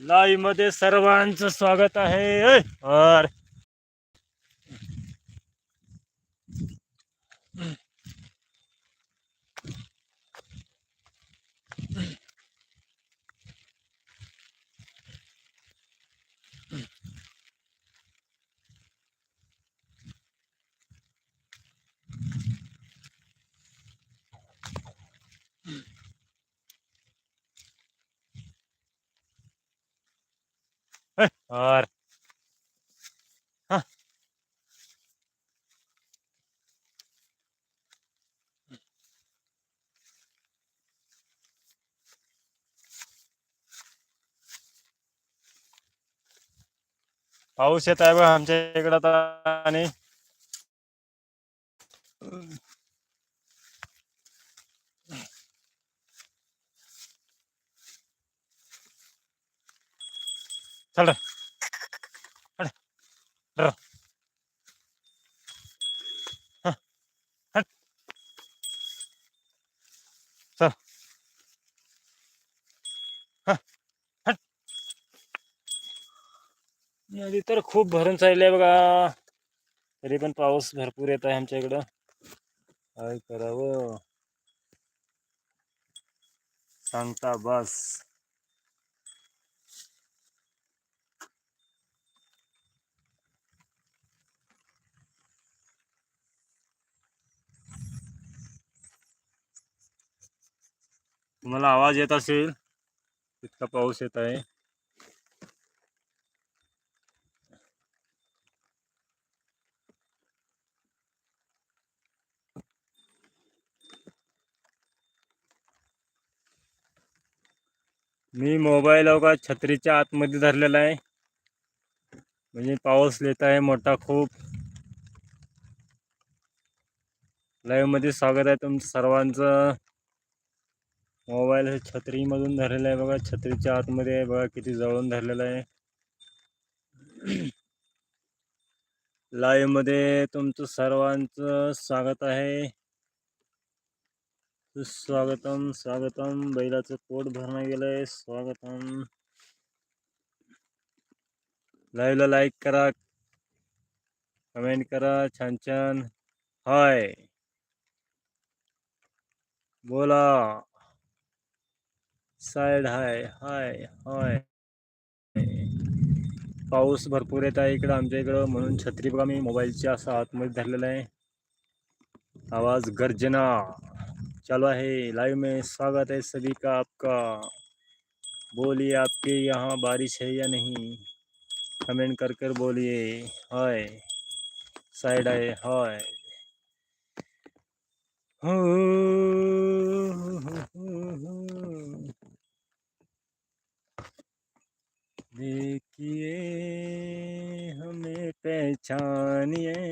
लाईव्हमध्ये सर्वांचं स्वागत आहे. ऐ, पाऊस येत आहे बघ आमच्या इकडं आता आणि. चल रे. हट. रे. हा. हट. चल हा. हट. नदी तर खूप भरून चालली बघा. तरी पण पाऊस भरपूर येत आहे आमच्या इकडं. काय करावं? सांगता बस. तुम्हाला आवाज येत असेल इतका पाऊस येत आहे. मी मोबाईल अवघा छत्रीच्या आतमध्ये धरलेला आहे. म्हणजे पाऊस येत आहे मोठा खूप. लाईव्हमध्ये स्वागत आहे तुमचं सर्वांचं. मोबाईल हे छत्रीमधून धरलेलं आहे बघा छत्रीच्या आतमध्ये आहे बघा किती जवळून धरलेलं आहे. लाईव्हमध्ये तुमचं सर्वांचं स्वागत आहे. स्वागतम स्वागतम. बैलाचं पोट भरणं गेलंय. स्वागतम. लाईव्हला लाईक करा. कमेंट करा. छान छान. हाय. बोला. Side hi hi hi. पाऊस भरपूर येत आहे इकडं आमच्या इकडं. म्हणून छत्री बघा मी मोबाईलच्या असं आतमध्ये धरलेला आहे. आवाज गर्जना. चालू है। लाइव में स्वागत है सभी का आपका। बोलिए आपके यहाँ बारिश है या नहीं? कमेंट कर कर बोलिए। हाय, साइड आए, हाय। देखिए, हमें पहचानिए।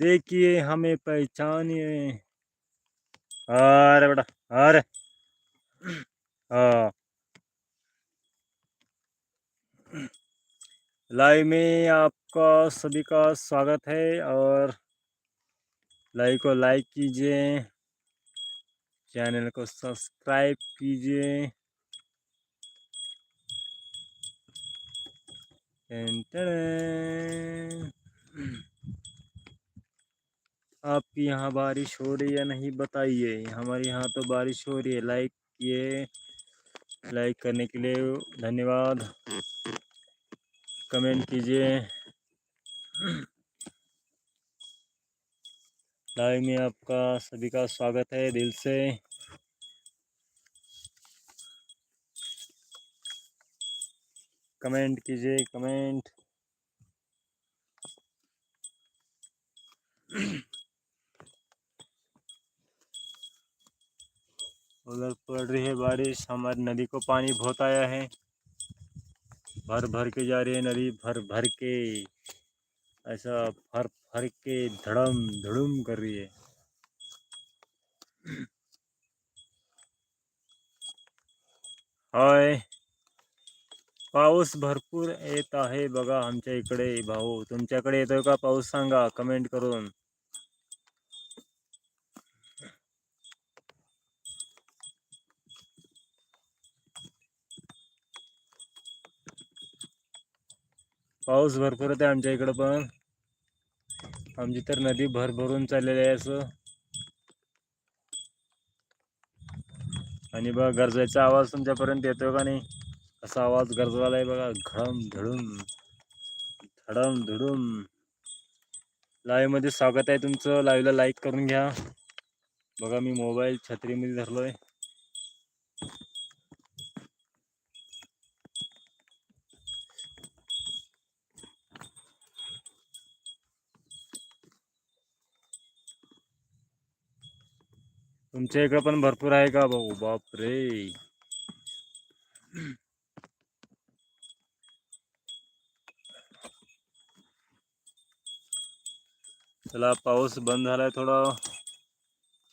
देखिए, हमें पहचानिए। अरे बेटा, अरे। हाँ। लाइव में आपका सभी का स्वागत है और लाइव को लाइक कीजिए, चैनल को सब्सक्राइब कीजिए। टेन। आपकी यहाँ बारिश हो रही है नहीं, बताइए। हमारे यहाँ तो बारिश हो रही है। लाइक किए, लाइक करने के लिए धन्यवाद। कमेंट कीजिए। लाइव में आपका सभी का स्वागत है दिल से। कमेंट कीजिए, कमेंट। उधर पड़ रही है बारिश। हमारी नदी को पानी बहुत आया है। भर भर के जा रही है नदी, भर भर के। ऐसा फर फर के धड़म धड़ुम कर रही है। हाय। पाऊस भरपूर येत आहे बघा आमच्या इकडे भाऊ। तुमच्याकडे येतोय का पाऊस सांगा? कमेंट करून. पाऊस भरपूर आहे आमच्या इकडं पण. आमची तर नदी भरभरून चाललेली आहे असं. आणि बघा गरजाचा आवाज तुमच्यापर्यंत येतोय का नाही? असा आवाज गरजवाला आहे बघा घडम धडूम धडम धडूम. लाईव्हमध्ये स्वागत आहे तुमचं. लाईव्हला लाईक करून घ्या. बघा मी मोबाईल छत्रीमध्ये धरलोय. तुमच्या इकडं पण भरपूर आहे का भाऊ? बाप रे चला पाऊस बंद झालाय थोडं.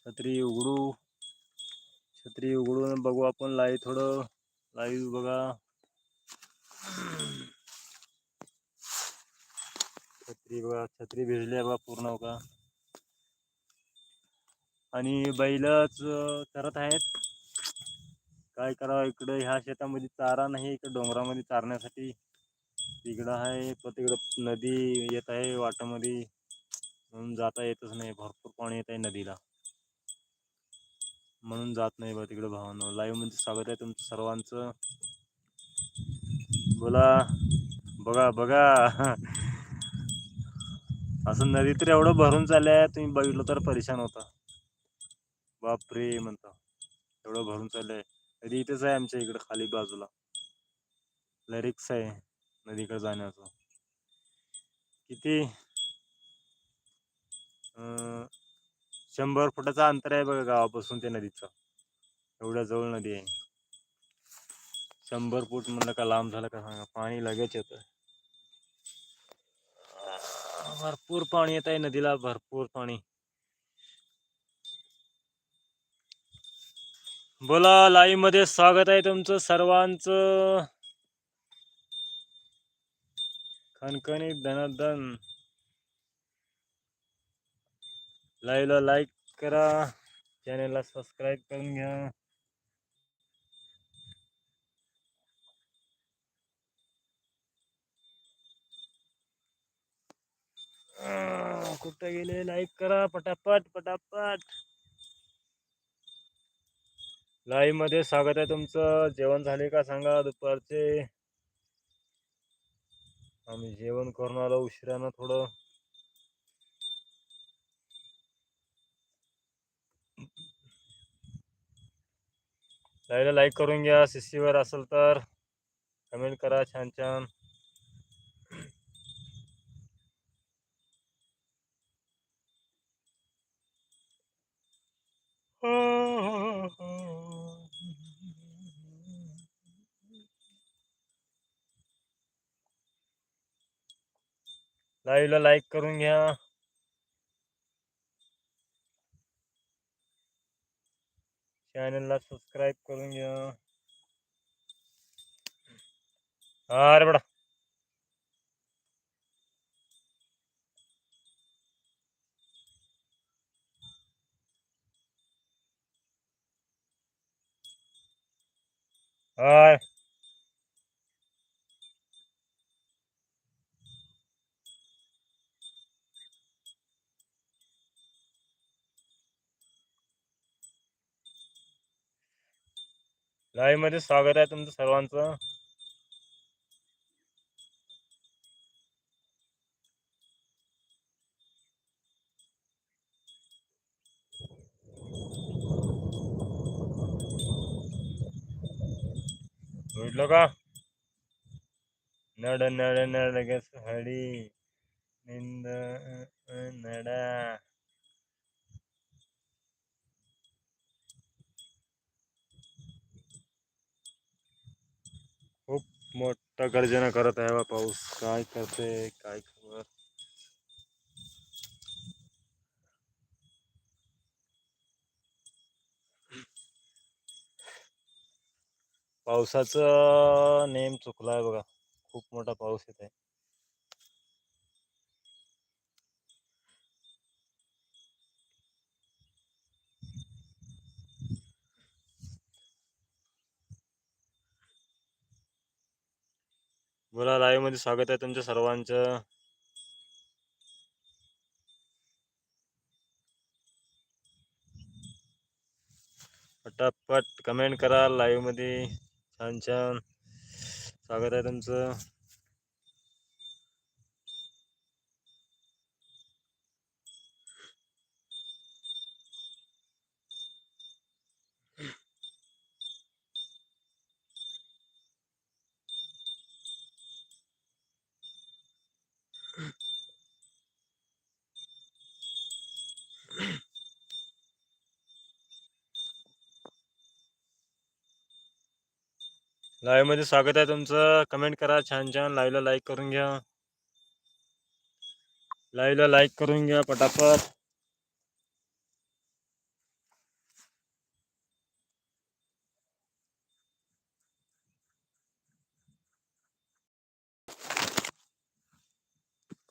छत्री उघडू. छत्री उघडून बघू आपण लाईव्ह थोडं. लाईव्ह बघा. छत्री बघा छत्री भिजली आहे बघा पूर्ण बघा. आणि बैलच करत आहेत. काय करावं इकडं? ह्या शेतामध्ये चारा नाही इकडं डोंगरामध्ये चारण्यासाठी. तिकडं आहे पण तिकडं नदी येत आहे वाटामध्ये. म्हणून जाता येतच नाही. भरपूर पाणी येत आहे नदीला. म्हणून जात नाही बा तिकडं भावानं. लाईव्हमध्ये स्वागत आहे तुमचं सर्वांचं. बोला. बघा बघा. असं नदी तर एवढं भरून चाललंय तुम्ही बघितलं तर परेशान होता. बापरे! म्हणता. एवढं भरून चाललंय. नदी इथेच आहे आमच्या इकडं खाली बाजूला. लरिक्स आहे नदीकडे जाण्याचं. किती? शंभर फुटाचं अंतर आहे बघा गावापासून त्या नदीचं. एवढ्या जवळ नदी आहे. शंभर फूट म्हणलं का लांब झालं का सांगा. पाणी लगेच येतं भरपूर पाणी येत आहे नदीला भरपूर पाणी. बोला लाईव्हमध्ये स्वागत आहे तुमचं सर्वांचं. खणखणीत धनाधन. लाईव्हला लाईक करा. चॅनेलला सबस्क्राईब करून घ्या. कुठं गेले? लाईक करा. पटापट पटापट. लाईव्हमध्ये स्वागत आहे तुमचं. जेवण झाले का सांगा दुपारचे? आम्ही जेवण करून आलो उशिरानं थोडं. लाईव्हला लाईक करून घ्या. वर असेल तर कमेंट करा छान छान. लाईव्हला लाईक करून घ्या. चॅनलला सबस्क्राईब करून घ्या. अरे बडा. हाय. लाईव्हमध्ये स्वागत आहे तुमचं सर्वांचं. भेटलो का? नड नड नड हडी निंद नडा. मोठा गर्जना करत आहे बा पाऊस. काय करते काय खबर? पावसाचं नेम चुकला आहे बघा. खूप मोठा पाऊस येत आहे बोला लाईव्हमध्ये स्वागत आहे तुमच्या सर्वांचं. पटापट कमेंट करा लाईव्हमध्ये. छान छान. स्वागत आहे तुमचं. लाईव्हमध्ये स्वागत आहे तुमचं. कमेंट करा छान छान. लाईव्हला लाईक करून घ्या. लाईव्हला लाईक करून घ्या पटापट.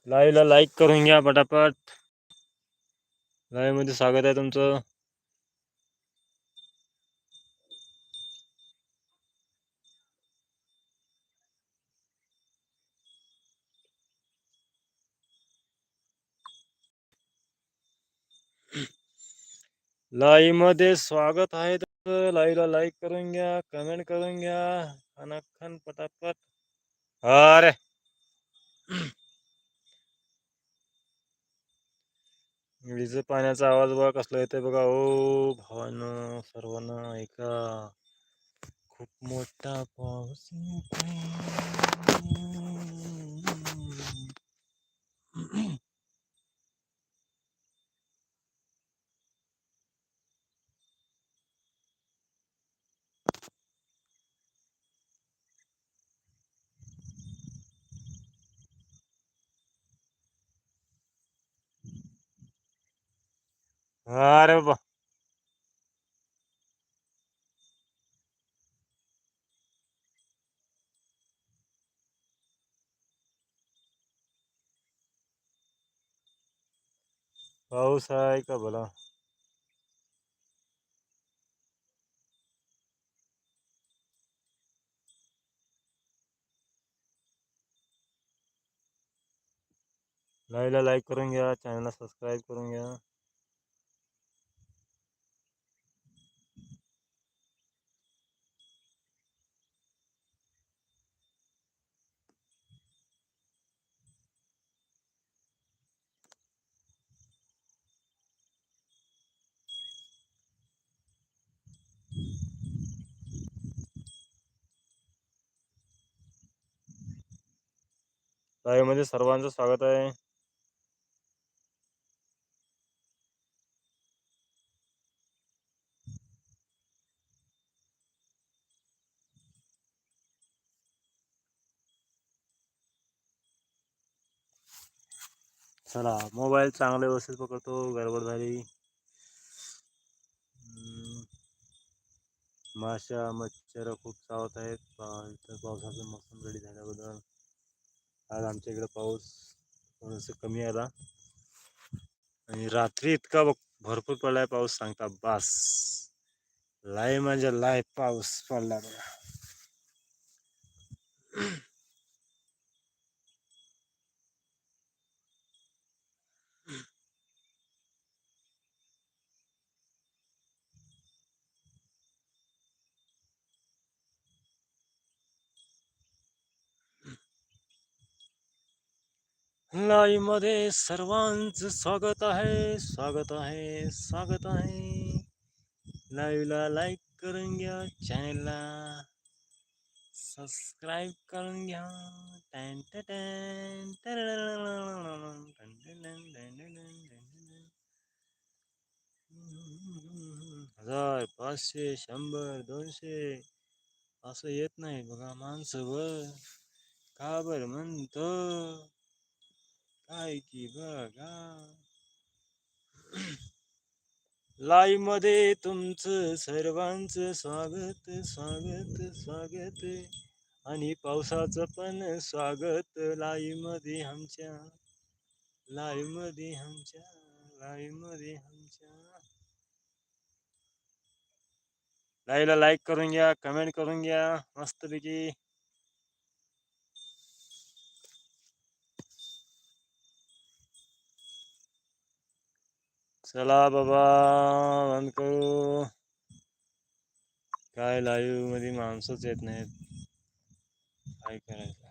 लाईव्हला लाईक करून घ्या पटापट. लाईव्हमध्ये स्वागत आहे तुमचं. लाई मध्ये स्वागत आहे तर लाईव्हला लाईक करून घ्या कमेंट करून घ्या. अनखन पटापट. अरे! वीज पाण्याचा आवाज बघा कसला येते बघा. ओ भावानं सर्वांना ऐका. खूप मोठा पाऊस येतो अरे बा. पाऊस आहे का बोला लाईला लाईक करून घ्या चॅनलला सबस्क्राईब करून घ्या. लाइव मध्य सर्व स्वागत है चला मोबाइल चांगले व्यवस्थित पकड़ो गड़बड़ी मशा हम्म. मच्छर खूब चावत है पावस मौसम रेडी बदल आज आमच्या इकडं पाऊस थोडस कमी आला. आणि रात्री इतका भरपूर पडलाय पाऊस सांगता बास. लाय म्हणजे लाय पाऊस पडला बघा. लाईमध्ये सर्वांचं स्वागत आहे स्वागत आहे स्वागत आहे लाईवला लाईक करून घ्या चॅनलला सबस्क्राईब करून घ्या टॅन टॅन हजार पाचशे शंभर दोनशे असं येत नाही बघा माणसं बर का बरं म्हणतं काय की बघा. लाईव्हमध्ये तुमचं सर्वांचं स्वागत स्वागत स्वागत. आणि पावसाचं पण स्वागत लाईव्हमध्ये आमच्या लाईव्हमध्ये आमच्या लाईव्हमध्ये आमच्या. लाईव्हला लाईक करून घ्या कमेंट करून घ्या. मस्तपैकी चला बाबा बंद करू. काय लाईव्हमध्ये माणसंच येत नाहीत. काय करायचं?